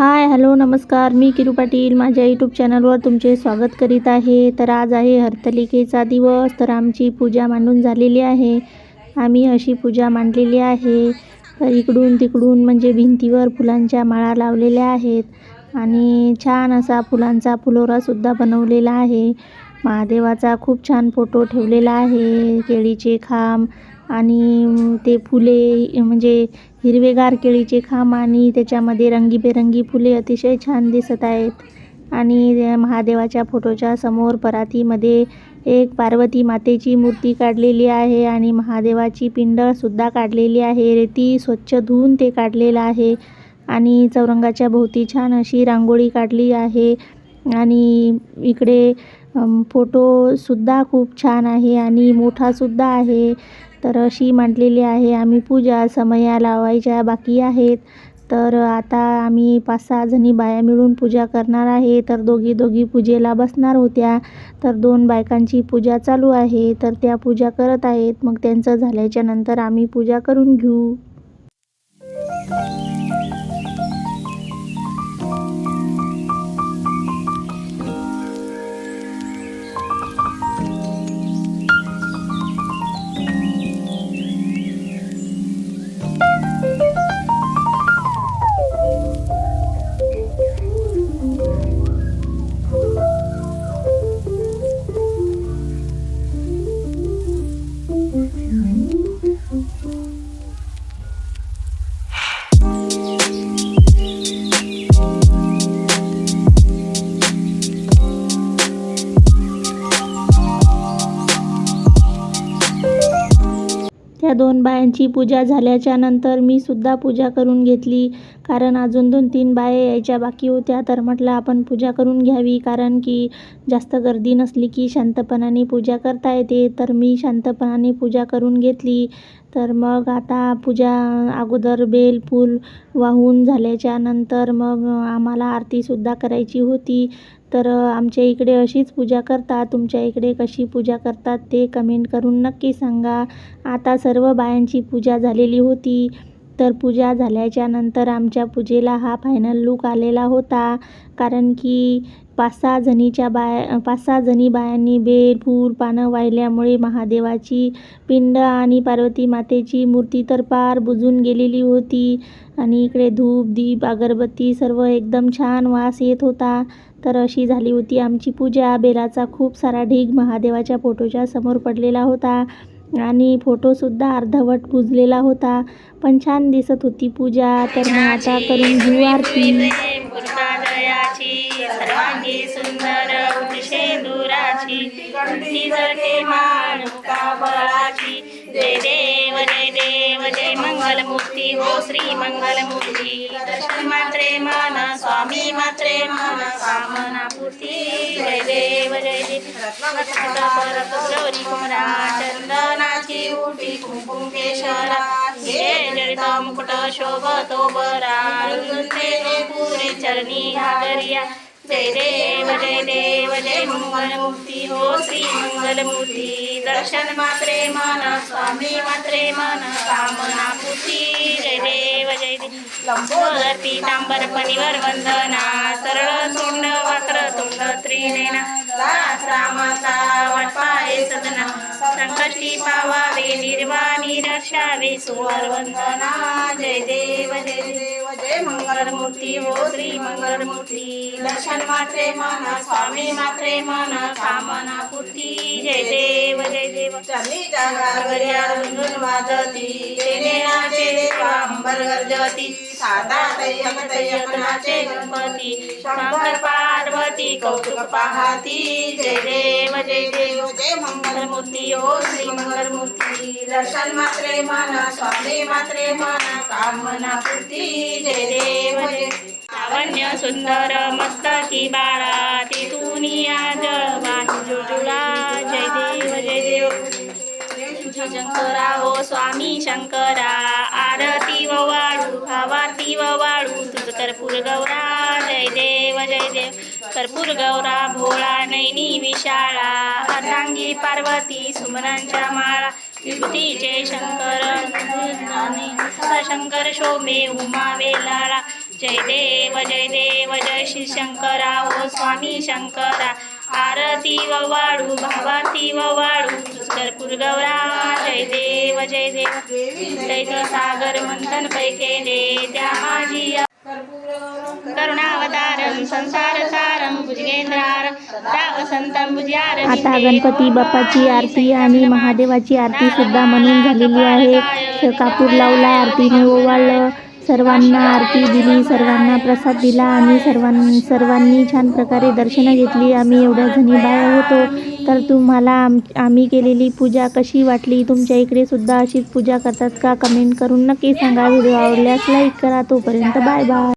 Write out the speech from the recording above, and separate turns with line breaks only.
Hi hello नमस्कार. मी किरू पाटील. माझ्या YouTube चॅनलवर तुमचे स्वागत करीत आहे. तर आज आहे हरतलिकेचा दिवस. तर आमची पूजा मांडून झालेली आहे. आम्ही अशी पूजा मांडलेली आहे. तर इकडून तिकडून म्हणजे भिंतीवर फुलांच्या माळा लावलेल्या आहेत. आणि छान असा फुलांचा फुलोरासुद्धा बनवलेला आहे. महादेवाचा खूप छान फोटो ठेवलेला आहे. केळीचे खांब आणि ते फुले म्हणजे हिरवेगार केळीचे खांब आणि त्याच्यामध्ये रंगीबेरंगी फुले अतिशय छान दिसत आहेत. आणि महादेवाच्या फोटोच्या समोर परातीमध्ये एक पार्वती मातेची मूर्ती काढलेली आहे आणि महादेवाची पिंडसुद्धा काढलेली आहे. रेती स्वच्छ धुवून ते काढलेलं आहे आणि चौरंगाच्या भोवती छान अशी रांगोळी काढली आहे. आणि इकडे फोटोसुद्धा खूप छान आहे आणि मोठासुद्धा आहे. तर अशी मांडलेली आहे आम्ही पूजा समया लावायच्या बाकी आहेत. तर आता आम्ही पाच सहा जणी बाया मिळून पूजा करणार आहे. तर दोघी दोघी पूजेला बसणार होत्या. तर दोन बायकांची पूजा चालू आहे. तर त्या पूजा करत आहेत. मग त्यांचं झाल्याच्यानंतर आम्ही पूजा करून घेऊ. त्या दोन बायांची पूजा झाल्याच्यानंतर मी सुद्धा पूजा करून घेतली. कारण अजून दोन तीन बाया यायच्या बाकी होत्या तर म्हटलं आपण पूजा करून घ्यावी. कारण की जास्त गर्दी नसली की शांतपणाने पूजा करता येते. तर मी शांतपणाने पूजा करून घेतली. तर मग आता पूजा अगोदर बेल फूल वाहून झाल्याच्यानंतर मग आम्हाला आरतीसुद्धा करायची होती. तर आमच्या इकडे अशीच पूजा करतात. तुमच्या इकडे कशी पूजा करतात ते कमेंट करून नक्की सांगा. आता सर्व बायांची पूजा झालेली होती. तर पूजा झाल्याच्यानंतर आमच्या पूजेला हा फायनल लूक आलेला होता. कारण की पाच सहा जणीच्या बाया पाच सहा जणी बायांनी बेल फूल पानं वाहिल्यामुळे महादेवाची पिंड आणि पार्वती मातेची मूर्ती तर पार बुजून गेलेली होती. आणि इकडे धूप दीप अगरबत्ती सर्व एकदम छान वास येत होता. तर अशी झाली होती आमची पूजा. बेलाचा खूप सारा ढीग महादेवाच्या फोटोच्या समोर पडलेला होता. आणि फोटोसुद्धा अर्धवट पुजलेला होता. पण छान दिसत होती पूजा. तर मग आता करून घेऊ आरती.
कंठी जळते मानुका बळाची. जय देव जय देव जय मंगलमूर्ती. हो श्री मंगलमूर्ती. दर्शन मात्रे माना स्वामी मात्रे माना कामना पूर्ती. जय देव जय देव. गौरी कुमरा चंदनाची उठी कुंकुम केशरा. हे जडित मुकुट शोभतो बरा. गुंजे पुरे चरणी घागरिया. जय देव जय देव जय हो श्री दर्शन मात्रे माना स्वामी मात्रे कामना पूर्ती. जय देव जय देव. लंबोदर पीतांबर वंदना सरळ तोंड वक्र तुंड त्रिनेना. दास रामाचा वाटपाये सदना संकष्टी पावावे निर्वाणी रक्षावे सुवर वंदना जय देव जय देव जय मंगल मूर्ती हो श्री मंगल मूर्ती दर्शन मात्रे मन स्वामी मात्रे मन कामना पूर्ती. जय देव जय देव. चरणी जागारवर्या रुंदून वाजती. नाचे देवा अंबर गर्जती. साधा तय्यक तय्यक नाचे गणपती. शंकर पार्वती कौतुक पाहती. जय देव जय देव. जय मंगल मूर्ती हो श्री मंगल मूर्ती दर्शन मात्रे मन स्वामी मात्रे मन कामना पूर्ती जय देव लावण्य सुंदर मस्तकी बाळा तिथून आज जुळा जय देव जय देव. शंकरा हो स्वामी शंकरा. आरती व वाळू भावाती व वाळू. तुझ कर्पूर गौरा. जय देव जय देव. कर्पूर गौरा भोळा नैनी विशाळा. अर्धांगी पार्वती सुमनांच्या माळा. विभूतीचे शंकर शंकर शोभे उमा वेलाळा जय देव जय देव जय श्री शंकरा ओ स्वामी शंकरा। आरती व वाळू भावाती व वाळू पुष्करपूर गौरा जय देव जय देव। दैत सागर मंथन पै केले त्या माझी
आता गणपती बाप्पाची आरती आणि महादेवाची आरती सुद्धा म्हणून झालेली आहे. कापूर लावला आरतीने ओवाळलं सर्वांना आरती दिली सर्वांना प्रसाद दिला आणि सर्वां सर्वांनी छान प्रकारे दर्शनं घेतली. आम्ही एवढ्या जणी बाया होतो. तर तुम्हाला आम आम्ही केलेली पूजा कशी वाटली? तुमच्या इकडे सुद्धा अशीच पूजा करतात का? कमेंट करून नक्की सांगा. व्हिडिओ आवडल्यास लाईक करा. तोपर्यंत बाय बाय